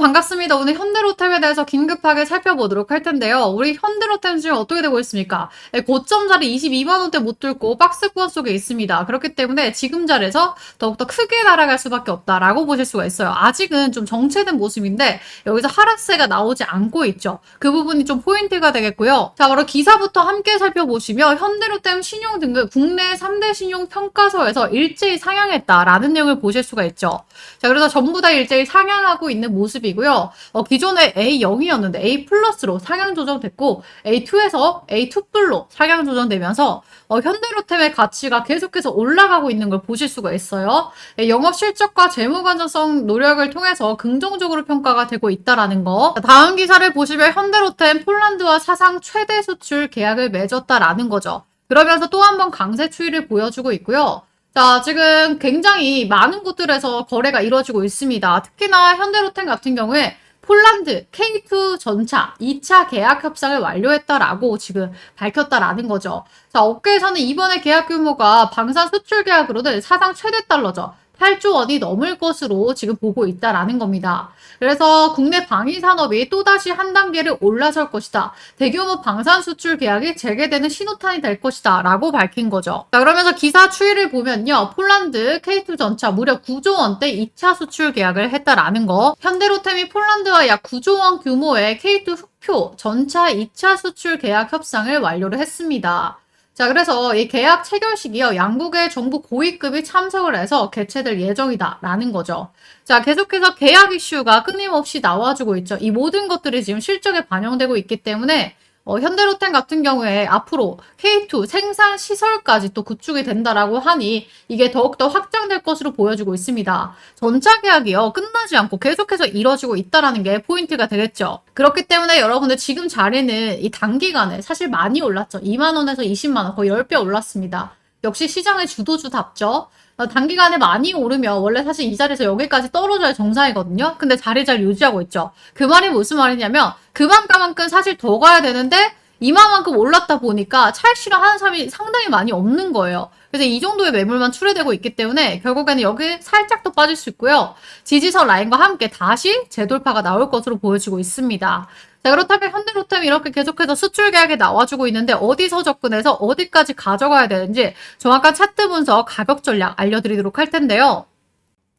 반갑습니다. 오늘 현대로템에 대해서 긴급하게 살펴보도록 할 텐데요. 우리 현대로템 지금 어떻게 되고 있습니까? 네, 고점 자리 22만원대 못 뚫고 박스권 속에 있습니다. 그렇기 때문에 지금 자리에서 더욱더 크게 날아갈 수밖에 없다라고 보실 수가 있어요. 아직은 좀 정체된 모습인데 여기서 하락세가 나오지 않고 있죠. 그 부분이 좀 포인트가 되겠고요. 자, 바로 기사부터 함께 살펴보시면 현대로템 신용 등급 국내 3대 신용 평가서에서 일제히 상향했다라는 내용을 보실 수가 있죠. 자, 그래서 전부 다 일제히 상향하고 있는 모습이 고요. 어, 기존에 A0이었는데 A 플러스로 상향 조정됐고 A2에서 A2 플로 상향 조정되면서 어, 현대로템의 가치가 계속해서 올라가고 있는 걸 보실 수가 있어요. 예, 영업 실적과 재무 건전성 노력을 통해서 긍정적으로 평가가 되고 있다라는 거. 자, 다음 기사를 보시면 현대로템 폴란드와 사상 최대 수출 계약을 맺었다라는 거죠. 그러면서 또 한 번 강세 추이를 보여주고 있고요. 자, 지금 굉장히 많은 곳들에서 거래가 이루어지고 있습니다. 특히나 현대로템 같은 경우에 폴란드 K2 전차 2차 계약 협상을 완료했다라고 지금 밝혔다라는 거죠. 자, 업계에서는 이번에 계약 규모가 방산 수출 계약으로는 사상 최대 달러죠. 8조 원이 넘을 것으로 지금 보고 있다라는 겁니다. 그래서 국내 방위 산업이 또다시 한 단계를 올라설 것이다. 대규모 방산 수출 계약이 재개되는 신호탄이 될 것이다. 라고 밝힌 거죠. 자, 그러면서 기사 추이를 보면요. 폴란드 K2 전차 무려 9조 원대 2차 수출 계약을 했다라는 거. 현대로템이 폴란드와 약 9조 원 규모의 K2 흑표 전차 2차 수출 계약 협상을 완료를 했습니다. 자, 그래서 이 계약 체결식이요. 양국의 정부 고위급이 참석을 해서 개최될 예정이다라는 거죠. 자, 계속해서 계약 이슈가 끊임없이 나와주고 있죠. 이 모든 것들이 지금 실적에 반영되고 있기 때문에 어, 현대로템 같은 경우에 앞으로 K2 생산 시설까지 또 구축이 된다라고 하니 이게 더욱더 확장될 것으로 보여지고 있습니다. 전차 계약이요. 끝나지 않고 계속해서 이뤄지고 있다라는 게 포인트가 되겠죠. 그렇기 때문에 여러분들 지금 자리는 이 단기간에 사실 많이 올랐죠. 2만원에서 20만원 거의 10배 올랐습니다. 역시 시장의 주도주답죠. 어, 단기간에 많이 오르면 원래 사실 이 자리에서 여기까지 떨어져야 정상이거든요. 근데 자리 잘 유지하고 있죠. 그 말이 무슨 말이냐면 그만큼만큼 사실 더 가야 되는데 이만큼 올랐다 보니까 찰시를 하는 사람이 상당히 많이 없는 거예요. 그래서 이 정도의 매물만 출회되고 있기 때문에 결국에는 여기 살짝 더 빠질 수 있고요. 지지선 라인과 함께 다시 재돌파가 나올 것으로 보여지고 있습니다. 자, 그렇다면 현대로템이 이렇게 계속해서 수출 계약에 나와주고 있는데 어디서 접근해서 어디까지 가져가야 되는지 정확한 차트 분석 가격 전략 알려드리도록 할 텐데요.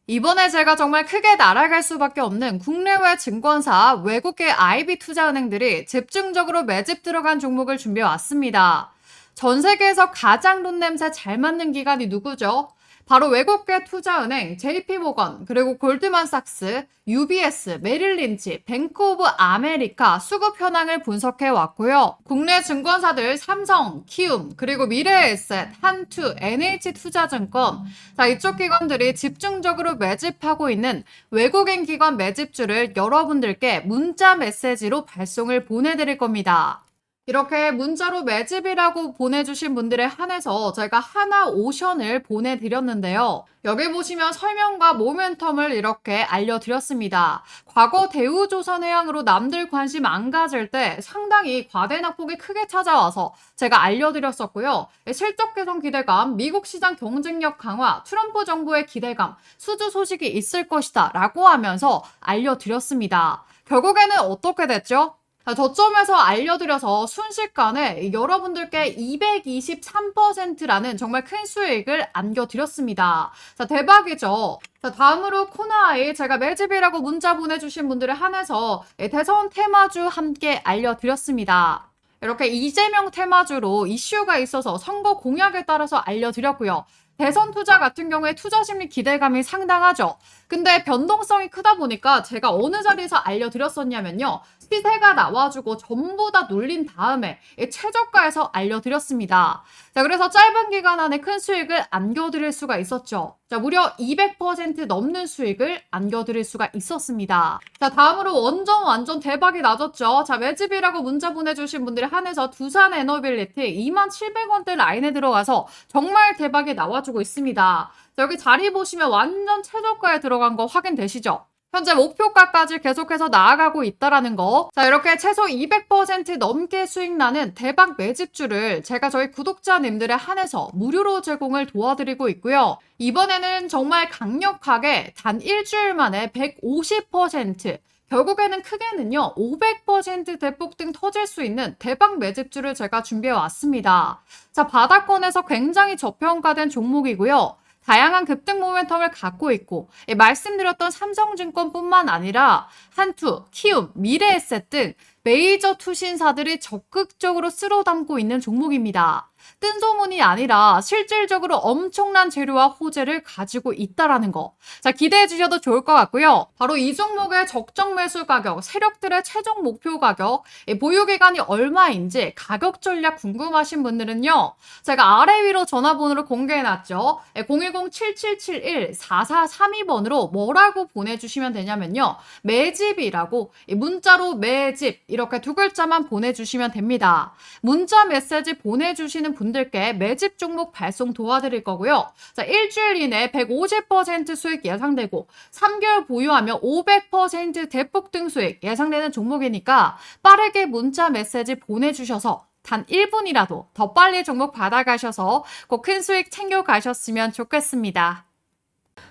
이번에 제가 정말 크게 날아갈 수밖에 없는 국내외 증권사 외국계 IB 투자은행들이 집중적으로 매집 들어간 종목을 준비해 왔습니다. 전 세계에서 가장 돈 냄새 잘 맡는 기관이 누구죠? 바로 외국계 투자은행 JP모건, 그리고 골드만삭스, UBS, 메릴린치, 뱅크 오브 아메리카 수급 현황을 분석해 왔고요. 국내 증권사들 삼성, 키움, 그리고 미래에셋, 한투, NH투자증권. 자, 이쪽 기관들이 집중적으로 매집하고 있는 외국인 기관 매집주를 여러분들께 문자 메시지로 발송을 보내드릴 겁니다. 이렇게 문자로 매집이라고 보내주신 분들에 한해서 제가 하나 오션을 보내드렸는데요. 여기 보시면 설명과 모멘텀을 이렇게 알려드렸습니다. 과거 대우조선 해양으로 남들 관심 안 가질 때 상당히 과대낙폭이 크게 찾아와서 제가 알려드렸었고요. 실적 개선 기대감, 미국 시장 경쟁력 강화, 트럼프 정부의 기대감, 수주 소식이 있을 것이다 라고 하면서 알려드렸습니다. 결국에는 어떻게 됐죠? 자, 저점에서 알려드려서 순식간에 여러분들께 223%라는 정말 큰 수익을 안겨드렸습니다. 자, 대박이죠? 자, 다음으로 코나아이 제가 매집이라고 문자 보내주신 분들에 한해서 대선 테마주 함께 알려드렸습니다. 이렇게 이재명 테마주로 이슈가 있어서 선거 공약에 따라서 알려드렸고요. 대선 투자 같은 경우에 투자 심리 기대감이 상당하죠. 근데 변동성이 크다 보니까 제가 어느 자리에서 알려드렸었냐면요. 시세가 나와주고 전부 다 눌린 다음에 최저가에서 알려드렸습니다. 자, 그래서 짧은 기간 안에 큰 수익을 안겨드릴 수가 있었죠. 자, 무려 200% 넘는 수익을 안겨드릴 수가 있었습니다. 자, 다음으로 원전 완전 대박이 나졌죠. 자, 매집이라고 문자 보내주신 분들이 한해서 두산 에너빌리티 2700원대 라인에 들어가서 정말 대박이 나와주고 있습니다. 자, 여기 자리 보시면 완전 최저가에 들어간 거 확인되시죠? 현재 목표가까지 계속해서 나아가고 있다라는 거. 자, 이렇게 최소 200% 넘게 수익 나는 대박 매집주를 제가 저희 구독자님들에 한해서 무료로 제공을 도와드리고 있고요. 이번에는 정말 강력하게 단 일주일 만에 150% 결국에는 크게는요, 500% 대폭 등 터질 수 있는 대박 매집주를 제가 준비해 왔습니다. 자, 바닥권에서 굉장히 저평가된 종목이고요. 다양한 급등 모멘텀을 갖고 있고 예, 말씀드렸던 삼성증권뿐만 아니라 한투, 키움, 미래에셋 등 메이저 투신사들이 적극적으로 쓸어 담고 있는 종목입니다. 뜬 소문이 아니라 실질적으로 엄청난 재료와 호재를 가지고 있다라는 거. 자, 기대해 주셔도 좋을 것 같고요. 바로 이 종목의 적정 매수 가격, 세력들의 최종 목표 가격, 이 보유 기간이 얼마인지 가격 전략 궁금하신 분들은요. 제가 아래 위로 전화번호를 공개해 놨죠. 010-7771-4432번으로 뭐라고 보내주시면 되냐면요. 매집이라고 이 문자로 매집 이렇게 두 글자만 보내주시면 됩니다. 문자 메시지 보내주시는 분들께 매집 종목 발송 도와드릴 거고요. 자, 일주일 이내 150% 수익 예상되고 3개월 보유하면 500% 대폭등 수익 예상되는 종목이니까 빠르게 문자 메시지 보내주셔서 단 1분이라도 더 빨리 종목 받아가셔서 꼭 큰 수익 챙겨가셨으면 좋겠습니다.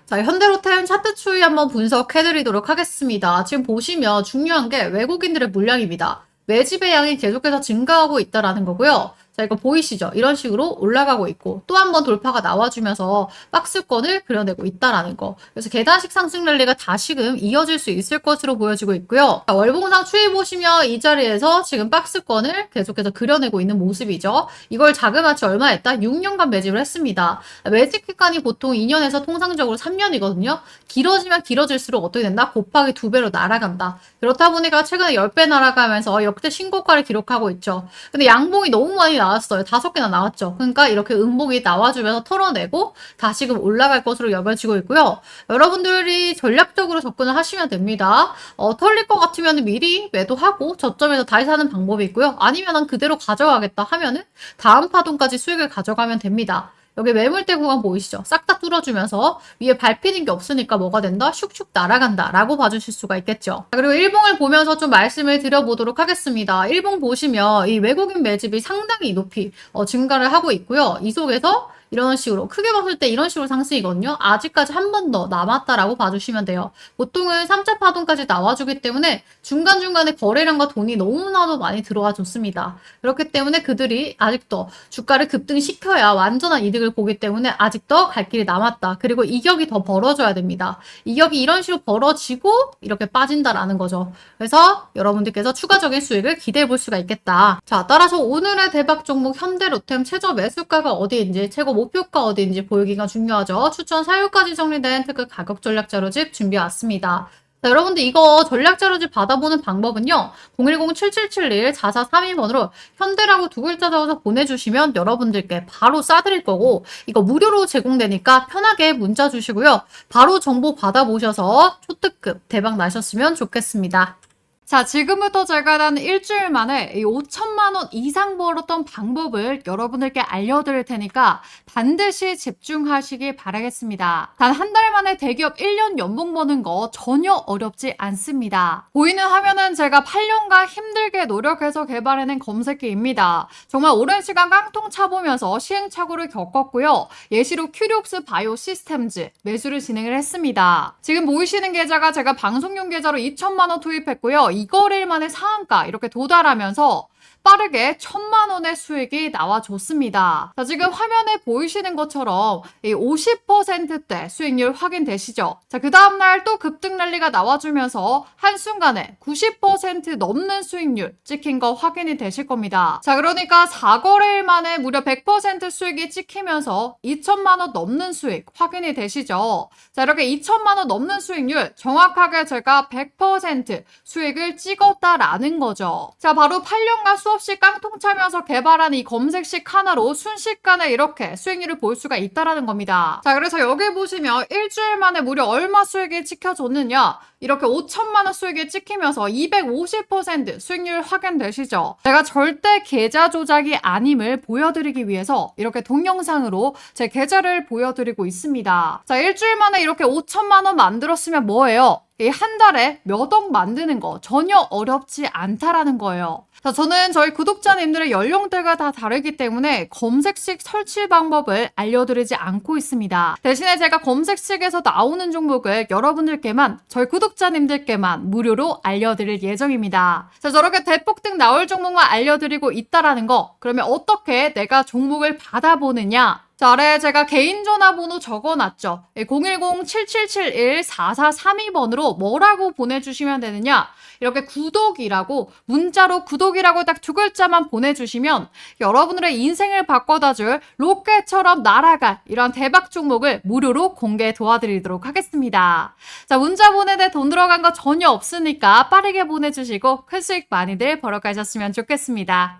자, 현대로템 차트 추이 한번 분석해드리도록 하겠습니다. 지금 보시면 중요한 게 외국인들의 물량입니다. 매집의 양이 계속해서 증가하고 있다라는 거고요. 자, 이거 보이시죠? 이런 식으로 올라가고 있고 또 한 번 돌파가 나와주면서 박스권을 그려내고 있다라는 거. 그래서 계단식 상승 랠리가 다시금 이어질 수 있을 것으로 보여지고 있고요. 자, 월봉상 추이 보시면 이 자리에서 지금 박스권을 계속해서 그려내고 있는 모습이죠. 이걸 자그마치 얼마 했다? 6년간 매집을 했습니다. 매집 기간이 보통 2년에서 통상적으로 3년이거든요. 길어지면 길어질수록 어떻게 된다? 곱하기 두 배로 날아간다. 그렇다 보니까 최근에 10배 날아가면서 역대 신고가를 기록하고 있죠. 근데 양봉이 너무 많이 나 왔어요. 다섯 개나 나왔죠. 그러니까 이렇게 음봉이 나와주면서 털어내고 다시금 올라갈 것으로 여겨지고 있고요. 여러분들이 전략적으로 접근을 하시면 됩니다. 어, 털릴 것 같으면 미리 매도하고 저점에서 다시 사는 방법이 있고요. 아니면 그대로 가져가겠다 하면은 다음 파동까지 수익을 가져가면 됩니다. 여기 매물대 구간 보이시죠? 싹 다 뚫어주면서 위에 밟히는 게 없으니까 뭐가 된다? 슉슉 날아간다 라고 봐주실 수가 있겠죠. 그리고 일봉을 보면서 좀 말씀을 드려보도록 하겠습니다. 일봉 보시면 이 외국인 매집이 상당히 높이 어, 증가를 하고 있고요. 이 속에서 이런 식으로 크게 봤을 때 이런 식으로 상승이거든요. 아직까지 한 번 더 남았다라고 봐주시면 돼요. 보통은 3차 파동까지 나와주기 때문에 중간중간에 거래량과 돈이 너무나도 많이 들어와 줬습니다. 그렇기 때문에 그들이 아직도 주가를 급등시켜야 완전한 이득을 보기 때문에 아직도 갈 길이 남았다. 그리고 이격이 더 벌어져야 됩니다. 이격이 이런 식으로 벌어지고 이렇게 빠진다라는 거죠. 그래서 여러분들께서 추가적인 수익을 기대해 볼 수가 있겠다. 자, 따라서 오늘의 대박 종목 현대로템 최저 매수가가 어디인지 최고 목표가 어디인지 보이기가 중요하죠. 추천 사유까지 정리된 특급 가격 전략 자료집 준비해 왔습니다. 자, 여러분들 이거 전략 자료집 받아보는 방법은요. 010-7771-4432번으로 현대라고 두 글자 적어서 보내주시면 여러분들께 바로 싸드릴 거고 이거 무료로 제공되니까 편하게 문자 주시고요. 바로 정보 받아보셔서 초특급 대박 나셨으면 좋겠습니다. 자, 지금부터 제가 단 일주일 만에 5천만 원 이상 벌었던 방법을 여러분들께 알려드릴 테니까 반드시 집중하시길 바라겠습니다. 단 한 달 만에 대기업 1년 연봉 버는 거 전혀 어렵지 않습니다. 보이는 화면은 제가 8년간 힘들게 노력해서 개발해낸 검색기입니다. 정말 오랜 시간 깡통 차보면서 시행착오를 겪었고요. 예시로 큐리옥스 바이오 시스템즈 매수를 진행을 했습니다. 지금 보이시는 계좌가 제가 방송용 계좌로 2천만 원 투입했고요. 이거를 만에 상한가 이렇게 도달하면서 빠르게 천만 원의 수익이 나와줬습니다. 자, 지금 화면에 보이시는 것처럼 이 50%대 수익률 확인되시죠? 자, 그 다음날 또 급등 랠리가 나와주면서 한순간에 90% 넘는 수익률 찍힌 거 확인이 되실 겁니다. 자, 그러니까 4거래일 만에 무려 100% 수익이 찍히면서 2천만 원 넘는 수익 확인이 되시죠? 자, 이렇게 2천만 원 넘는 수익률 정확하게 제가 100% 수익을 찍었다라는 거죠. 자, 바로 8년간 수 수없이 깡통 차면서 개발한 이 검색식 하나로 순식간에 이렇게 수익률을 볼 수가 있다라는 겁니다. 자, 그래서 여기 보시면 일주일 만에 무려 얼마 수익이 찍혀줬느냐? 이렇게 5천만 원 수익이 찍히면서 250% 수익률 확인되시죠? 제가 절대 계좌 조작이 아님을 보여드리기 위해서 이렇게 동영상으로 제 계좌를 보여드리고 있습니다. 자, 일주일 만에 이렇게 5천만 원 만들었으면 뭐예요? 이한 달에 몇 억 만드는 거 전혀 어렵지 않다라는 거예요. 자, 저는 저희 구독자님들의 연령대가 다 다르기 때문에 검색식 설치 방법을 알려드리지 않고 있습니다. 대신에 제가 검색식에서 나오는 종목을 여러분들께만, 저희 구독자님들께만 무료로 알려드릴 예정입니다. 자, 저렇게 대폭등 나올 종목만 알려드리고 있다라는 거, 그러면 어떻게 내가 종목을 받아보느냐? 자, 아래 제가 개인 전화번호 적어놨죠. 010-7771-4432번으로 뭐라고 보내주시면 되느냐? 이렇게 구독이라고 문자로 구독이라고 딱 두 글자만 보내주시면 여러분들의 인생을 바꿔다줄 로켓처럼 날아갈 이런 대박 종목을 무료로 공개 도와드리도록 하겠습니다. 자, 문자 보내는데 돈 들어간 거 전혀 없으니까 빠르게 보내주시고 큰 수익 많이들 벌어가셨으면 좋겠습니다.